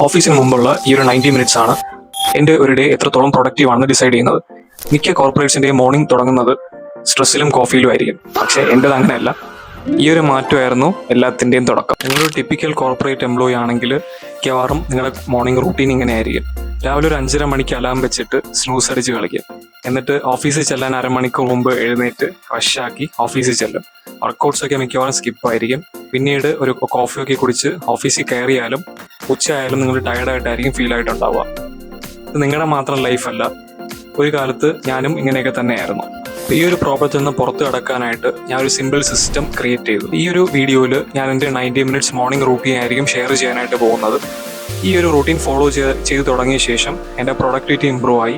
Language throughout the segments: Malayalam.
ഓഫീസിന് മുമ്പുള്ള ഈ ഒരു നയന്റി മിനിറ്റ്സ് ആണ് എന്റെ ഒരു ഡേ എത്രത്തോളം പ്രൊഡക്റ്റീവ് ആണെന്ന് ഡിസൈഡ് ചെയ്യുന്നത്. മിക്ക കോർപ്പറേറ്റ്സിന്റെയും മോർണിംഗ് തുടങ്ങുന്നത് സ്ട്രെസ്സിലും കോഫിയിലും ആയിരിക്കും. പക്ഷേ എന്റെത് അങ്ങനെയല്ല. ഈ ഒരു മാറ്റമായിരുന്നു എല്ലാത്തിന്റെയും തുടക്കം. നിങ്ങളൊരു ടിപ്പിക്കൽ കോർപ്പറേറ്റ് എംപ്ലോയി ആണെങ്കിൽ മിക്കവാറും നിങ്ങളുടെ മോർണിംഗ് റൂട്ടീൻ ഇങ്ങനെ ആയിരിക്കും രാവിലെ ഒരു അഞ്ചര മണിക്ക് അലാം വെച്ചിട്ട് സ്നൂസ് അടിച്ച് കളിക്കും എന്നിട്ട് ഓഫീസിൽ ചെല്ലാൻ അരമണിക്കൂർ മുമ്പ് എഴുന്നേറ്റ് ഫ്രഷാക്കി ഓഫീസിൽ ചെല്ലും. വർക്കൗട്ട്സ് ഒക്കെ മിക്കവാറും സ്കിപ്പ് ആയിരിക്കും. പിന്നീട് ഒരു കോഫിയൊക്കെ കുടിച്ച് ഓഫീസിൽ കയറിയാലും ഉച്ചയായാലും നിങ്ങൾ ടയർഡായിട്ടായിരിക്കും ഫീൽ ആയിട്ടുണ്ടാവുക. ഇത് നിങ്ങളുടെ മാത്രം ലൈഫല്ല ഒരു കാലത്ത് ഞാനും ഇങ്ങനെയൊക്കെ തന്നെയായിരുന്നു. ഈ ഒരു പ്രോബ്ലത്തിൽ നിന്ന് പുറത്ത് കടക്കാനായിട്ട് ഞാൻ ഒരു സിമ്പിൾ സിസ്റ്റം ക്രിയേറ്റ് ചെയ്തു. ഈ ഒരു വീഡിയോയിൽ ഞാൻ എന്റെ നയന്റി മിനിറ്റ്സ് മോർണിംഗ് റൂട്ടീൻ ആയിരിക്കും ഷെയർ ചെയ്യാനായിട്ട് പോകുന്നത്. ഈ ഒരു റൂട്ടീൻ ഫോളോ ചെയ്ത് തുടങ്ങിയ ശേഷം എന്റെ പ്രൊഡക്ടിവിറ്റി ഇമ്പ്രൂവ് ആയി.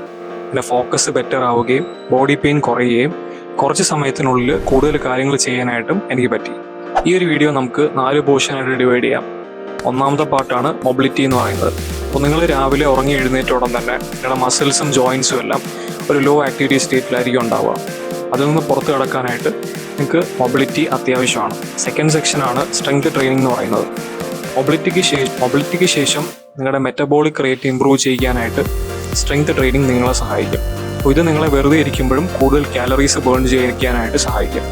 എന്റെ ഫോക്കസ് ബെറ്റർ ആവുകയും ബോഡി പെയിൻ കുറയുകയും കുറച്ച് സമയത്തിനുള്ളിൽ കൂടുതൽ കാര്യങ്ങൾ ചെയ്യാനായിട്ടും എനിക്ക് പറ്റി. ഈ ഒരു വീഡിയോ നമുക്ക് നാല് പോർഷനായിട്ട് ഡിവൈഡ് ചെയ്യാം. ഒന്നാമത്തെ പാർട്ടാണ് മൊബിലിറ്റി എന്ന് പറയുന്നത്. അപ്പോൾ നിങ്ങൾ രാവിലെ ഉറങ്ങി എഴുന്നേറ്റ ഉടൻ തന്നെ നിങ്ങളുടെ മസിൽസും ജോയിൻസും എല്ലാം ഒരു ലോ ആക്ടിവിറ്റി സ്റ്റേറ്റിലായിരിക്കും ഉണ്ടാവുക. അതിൽ നിന്ന് പുറത്ത് കിടക്കാനായിട്ട് നിങ്ങൾക്ക് മൊബിലിറ്റി അത്യാവശ്യമാണ്. സെക്കൻഡ് സെക്ഷനാണ് സ്ട്രെങ്ത് ട്രെയിനിങ് എന്ന് പറയുന്നത്. മൊബിലിറ്റിക്ക് ശേഷം മൊബിലിറ്റിക്ക് ശേഷം നിങ്ങളുടെ മെറ്റബോളിക് റേറ്റ് ഇമ്പ്രൂവ് ചെയ്യാനായിട്ട് സ്ട്രെങ്ത് ട്രെയിനിങ് നിങ്ങളെ സഹായിക്കും. അപ്പോൾ ഇത് നിങ്ങളെ വെറുതെ ഇരിക്കുമ്പോഴും കൂടുതൽ കാലറീസ് ബേൺ ചെയ്യാനായിട്ട് സഹായിക്കും.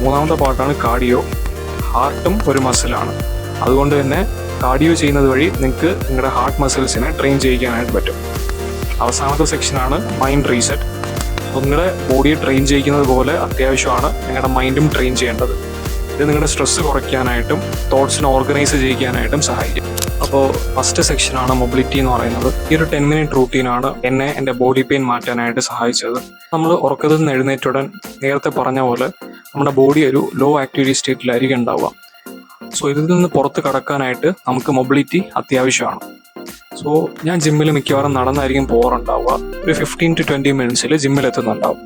മൂന്നാമത്തെ പാർട്ടാണ് കാർഡിയോ ഹാർട്ടും ഒരു മസിലാണ് അതുകൊണ്ട് തന്നെ കാർഡിയോ ചെയ്യുന്നത് വഴി നിങ്ങൾക്ക് നിങ്ങളുടെ ഹാർട്ട് മസിൽസിനെ ട്രെയിൻ ചെയ്യിക്കാനായിട്ട് പറ്റും. അവസാനത്തെ സെക്ഷനാണ് മൈൻഡ് റീസെറ്റ് നിങ്ങളുടെ ബോഡിയെ ട്രെയിൻ ചെയ്യിക്കുന്നത് പോലെ അത്യാവശ്യമാണ് നിങ്ങളുടെ മൈൻഡും ട്രെയിൻ ചെയ്യേണ്ടത്. ഇത് നിങ്ങളുടെ സ്ട്രെസ്സ് കുറയ്ക്കാനായിട്ടും തോട്ട്സിനെ ഓർഗനൈസ് ചെയ്യിക്കാനായിട്ടും സഹായിക്കും. അപ്പോൾ ഫസ്റ്റ് സെക്ഷനാണ് മൊബിലിറ്റി എന്ന് പറയുന്നത്. ഈ ഒരു ടെൻ മിനിറ്റ് റൂട്ടീനാണ് എന്നെ എന്റെ ബോഡി പെയിൻ മാറ്റാനായിട്ട് സഹായിച്ചത്. നമ്മൾ ഉറക്കത്തിൽ നിന്ന് എഴുന്നേറ്റുടൻ നേരത്തെ പറഞ്ഞ പോലെ നമ്മുടെ ബോഡി ഒരു ലോ ആക്ടിവിറ്റി സ്റ്റേറ്റിലായിരിക്കും ഉണ്ടാവുക. സോ ഇതിൽ നിന്ന് പുറത്ത് കടക്കാനായിട്ട് നമുക്ക് മൊബിലിറ്റി അത്യാവശ്യമാണ്. സോ ഞാൻ ജിമ്മിൽ മിക്കവാറും നടന്നായിരിക്കും പോകാറുണ്ടാവുക. ഒരു ഫിഫ്റ്റീൻ ടു ട്വന്റി മിനിറ്റ്സിൽ ജിമ്മിൽ എത്തുന്നുണ്ടാവും.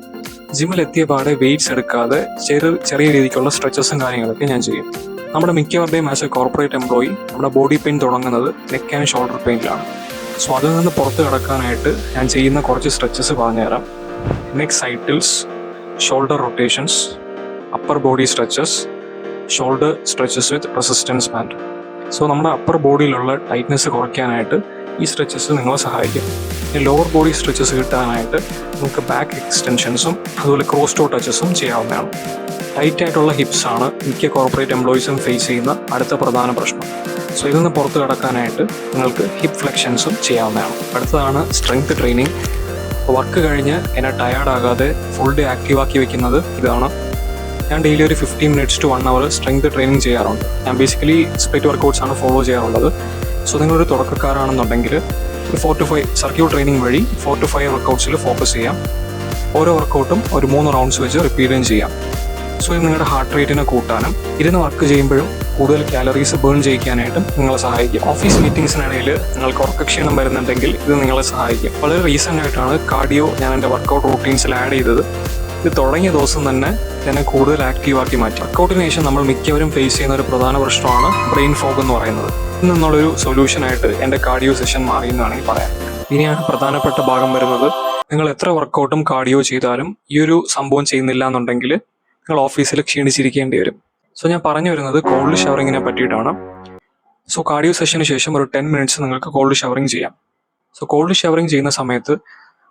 ജിമ്മിൽ എത്തിയ പാടെ വെയിറ്റ്സ് എടുക്കാതെ ചെറു ചെറിയ രീതിക്കുള്ള സ്ട്രെച്ചസും കാര്യങ്ങളൊക്കെ ഞാൻ ചെയ്യും. നമ്മുടെ മിക്കവരുടെയും ആസ് എ കോർപ്പറേറ്റ് എംപ്ലോയി നമ്മുടെ ബോഡി പെയിൻ തുടങ്ങുന്നത് നെക്ക് ആൻഡ് ഷോൾഡർ പെയിനിലാണ് സോ അതിൽ നിന്ന് പുറത്ത് കടക്കാനായിട്ട് ഞാൻ ചെയ്യുന്ന കുറച്ച് സ്ട്രെച്ചസ് പറഞ്ഞുതരാം. Neck side tilts shoulder rotations upper body stretches shoulder stretches with resistance band so നമ്മുടെ അപ്പർ ബോഡിയിലുള്ള ടൈറ്റ്നെസ് കുറയ്ക്കാനായിട്ട് ഈ സ്ട്രെച്ചസ് നിങ്ങളെ സഹായിക്കും. ഈ ലോവർ ബോഡി സ്ട്രെച്ചസ് കിട്ടാനായിട്ട് നമുക്ക് ബാക്ക് എക്സ്റ്റൻഷൻസും അതുപോലെ ക്രോസ് ടോ ടച്ചസും ചെയ്യാവുന്നതാണ്. ടൈറ്റ് ആയിട്ടുള്ള ഹിപ്സ് ആണ് മിക്ക കോർപ്പറേറ്റ് എംപ്ലോയീസും ഫേസ് ചെയ്യുന്ന അടുത്ത പ്രധാന പ്രശ്നം. സോ ഇതിൽ നിന്ന് പുറത്ത് കടക്കാനായിട്ട് നിങ്ങൾക്ക് ഹിപ്പ് ഫ്ലെക്ഷൻസും ചെയ്യാവുന്നതാണ്. അടുത്തതാണ് സ്ട്രെങ്ത് ട്രെയിനിങ് വർക്ക് കഴിഞ്ഞ് എന്നെ ടയേർഡ് ആകാതെ ഫുൾ ഡേ ആക്റ്റീവ് ആക്കി വെക്കുന്നത് ഇതാണ് ഞാൻ ഡെയിലി ഒരു fifteen minutes to one hour strength training ചെയ്യാറുണ്ട്. ഞാൻ ബേസിക്കലി സ്പ്ലിറ്റ് വർക്കൗട്ട്സ് ആണ് ഫോളോ ചെയ്യാറുള്ളത്. സോ നിങ്ങളൊരു തുടക്കക്കാരാണെന്നുണ്ടെങ്കിൽ four to five circuit training വഴി ഫോർ ടു ഫൈവ് വർക്കൗട്ട്സിൽ ഫോക്കസ് ചെയ്യാം. ഓരോ വർക്കൗട്ടും ഒരു മൂന്ന് റൗണ്ട്സ് വെച്ച് റിപ്പീറ്റും ചെയ്യാം. സോ ഇത് നിങ്ങളുടെ ഹാർട്ട് റേറ്റിനെ കൂട്ടാനും ഇരുന്ന് വർക്ക് ചെയ്യുമ്പോഴും കൂടുതൽ കാലറീസ് ബേൺ ചെയ്യിക്കാനായിട്ടും നിങ്ങളെ സഹായിക്കും. ഓഫീസ് മീറ്റിംഗ്സിനിടയിൽ നിങ്ങൾക്ക് ഉറക്കക്ഷീണം വരുന്നുണ്ടെങ്കിൽ ഇത് നിങ്ങളെ സഹായിക്കും. വളരെ റീസെന്റ് ആയിട്ടാണ് കാർഡിയോ ഞാൻ എന്റെ വർക്കൗട്ട് റൂട്ടീൻസിൽ ആഡ് ചെയ്തത്. ഇത് തുടങ്ങിയ ദിവസം തന്നെ എന്നെ കൂടുതൽ ആക്റ്റീവാക്കി മാറ്റി. വർക്കൗട്ടിന് ശേഷം നമ്മൾ മിക്കവരും ഫേസ് ചെയ്യുന്ന ഒരു പ്രധാന പ്രശ്നമാണ് ബ്രെയിൻ ഫോഗ് എന്ന് പറയുന്നത്. ഇതിൽ നിന്നുള്ളൊരു സൊല്യൂഷനായിട്ട് എന്റെ കാർഡിയോ സെഷൻ മാറി എന്ന് വേണമെങ്കിൽ പറയാം. ഇനിയാണ് പ്രധാനപ്പെട്ട ഭാഗം വരുന്നത്. നിങ്ങൾ എത്ര വർക്കൗട്ടും കാർഡിയോ ചെയ്താലും ഈ ഒരു സംഭവം ചെയ്യുന്നില്ല എന്നുണ്ടെങ്കിൽ നിങ്ങൾ ഓഫീസിൽ ക്ഷീണിച്ചിരിക്കേണ്ടി വരും. സോ ഞാൻ പറഞ്ഞു വരുന്നത് കോൾഡ് ഷവറിങ്ങിനെ പറ്റിയിട്ടാണ്. സോ കാർഡിയോ സെഷന് ശേഷം ഒരു ടെൻ മിനിറ്റ്സ് നിങ്ങൾക്ക് കോൾഡ് ഷവറിങ് ചെയ്യാം. സോ കോൾഡ് ഷവറിങ് ചെയ്യുന്ന സമയത്ത്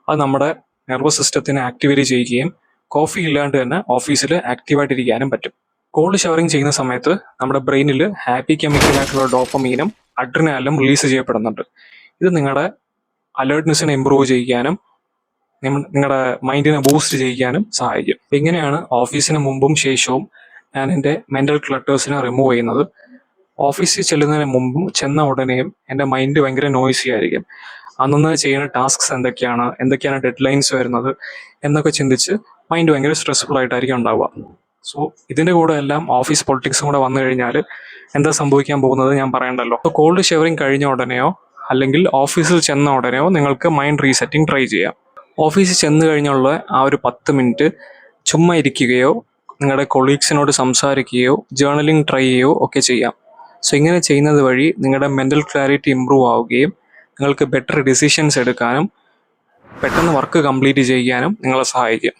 അത് നമ്മുടെ നെർവസ് സിസ്റ്റത്തിനെ ആക്ടിവേറ്റ് ചെയ്യുകയും കോഫി ഇല്ലാണ്ട് തന്നെ ഓഫീസിൽ ആക്റ്റീവായിട്ടിരിക്കാനും പറ്റും. കോൾഡ് ഷവറിങ് ചെയ്യുന്ന സമയത്ത് നമ്മുടെ ബ്രെയിനിൽ ഹാപ്പി കെമിക്കലായിട്ടുള്ള ഡോപ്പമീനും അഡ്രിനാലും റിലീസ് ചെയ്യപ്പെടുന്നുണ്ട്. ഇത് നിങ്ങളുടെ അലേർട്ട്നെസ്സിനെ ഇമ്പ്രൂവ് ചെയ്യാനും നിങ്ങളുടെ മൈൻഡിനെ ബൂസ്റ്റ് ചെയ്യാനും സഹായിക്കും. ഇങ്ങനെയാണ് ഓഫീസിന് മുമ്പും ശേഷവും ഞാൻ എന്റെ മെന്റൽ ക്ലട്ടേഴ്സിനെ റിമൂവ് ചെയ്യുന്നത്. ഓഫീസിൽ ചെല്ലുന്നതിന് മുമ്പും ചെന്ന ഉടനെയും എന്റെ മൈൻഡ് ഭയങ്കര നോയ്സി ആയിരിക്കും. അന്നന്ന് ചെയ്യുന്ന ടാസ്ക്സ് എന്തൊക്കെയാണ് എന്തൊക്കെയാണ് ഡെഡ് ലൈൻസ് വരുന്നത് എന്നൊക്കെ ചിന്തിച്ച് മൈൻഡ് ഭയങ്കര സ്ട്രെസ്ഫുൾ ആയിട്ടായിരിക്കും ഉണ്ടാവുക. സോ ഇതിന്റെ കൂടെ എല്ലാം ഓഫീസ് പൊളിറ്റിക്സും കൂടെ വന്നു കഴിഞ്ഞാൽ എന്താ സംഭവിക്കാൻ പോകുന്നത് ഞാൻ പറയണ്ടല്ലോ. സോ കോൾഡ് ഷെവറിങ് കഴിഞ്ഞ ഉടനെയോ അല്ലെങ്കിൽ ഓഫീസിൽ ചെന്ന ഉടനെയോ നിങ്ങൾക്ക് മൈൻഡ് റീസെറ്റിംഗ് ട്രൈ ചെയ്യാം. ഓഫീസിൽ ചെന്ന് കഴിഞ്ഞുള്ള ആ ഒരു പത്ത് മിനിറ്റ് ചുമ്മാ ഇരിക്കുകയോ നിങ്ങളുടെ കൊളീഗ്സിനോട് സംസാരിക്കുകയോ ജേർണലിംഗ് ട്രൈ ചെയ്യുകയോ ഒക്കെ ചെയ്യാം. സോ ഇങ്ങനെ ചെയ്യുന്നത് വഴി നിങ്ങളുടെ മെന്റൽ ക്ലാരിറ്റി ഇമ്പ്രൂവ് ആവുകയും നിങ്ങൾക്ക് ബെറ്റർ ഡിസിഷൻസ് എടുക്കാനും പെട്ടെന്ന് വർക്ക് കംപ്ലീറ്റ് ചെയ്യാനും നിങ്ങളെ സഹായിക്കും.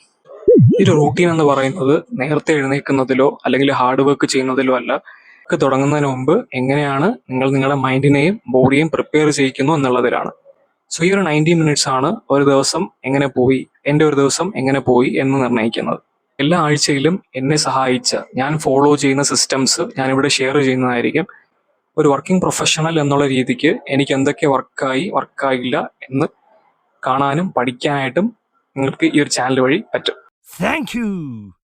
ഒരു റൂട്ടീൻ എന്ന് പറയുന്നത് നേരത്തെ എഴുന്നേൽക്കുന്നതിലോ അല്ലെങ്കിൽ ഹാർഡ് വർക്ക് ചെയ്യുന്നതിലോ അല്ല. ഒക്കെ തുടങ്ങുന്നതിന് മുമ്പ് എങ്ങനെയാണ് നിങ്ങൾ നിങ്ങളുടെ മൈൻഡിനെയും ബോഡിയെയും പ്രിപ്പയർ ചെയ്യിക്കുന്നു എന്നുള്ളതിലാണ്. സോ ഈ ഒരു നയന്റി മിനിറ്റ്സ് ആണ് ഒരു ദിവസം എങ്ങനെ പോയി എന്റെ ഒരു ദിവസം എങ്ങനെ പോയി എന്ന് നിർണയിക്കുന്നത്. എല്ലാ ആഴ്ചയിലും എന്നെ സഹായിച്ച ഞാൻ ഫോളോ ചെയ്യുന്ന സിസ്റ്റംസ് ഞാൻ ഇവിടെ ഷെയർ ചെയ്യുന്നതായിരിക്കും. ഒരു വർക്കിംഗ് പ്രൊഫഷണൽ എന്നുള്ള രീതിക്ക് എനിക്ക് എന്തൊക്കെ വർക്കായി വർക്കായില്ല എന്ന് കാണാനും പഠിക്കാനായിട്ടും നിങ്ങൾക്ക് ഈ ഒരു ചാനൽ വഴി പറ്റും. Thank you.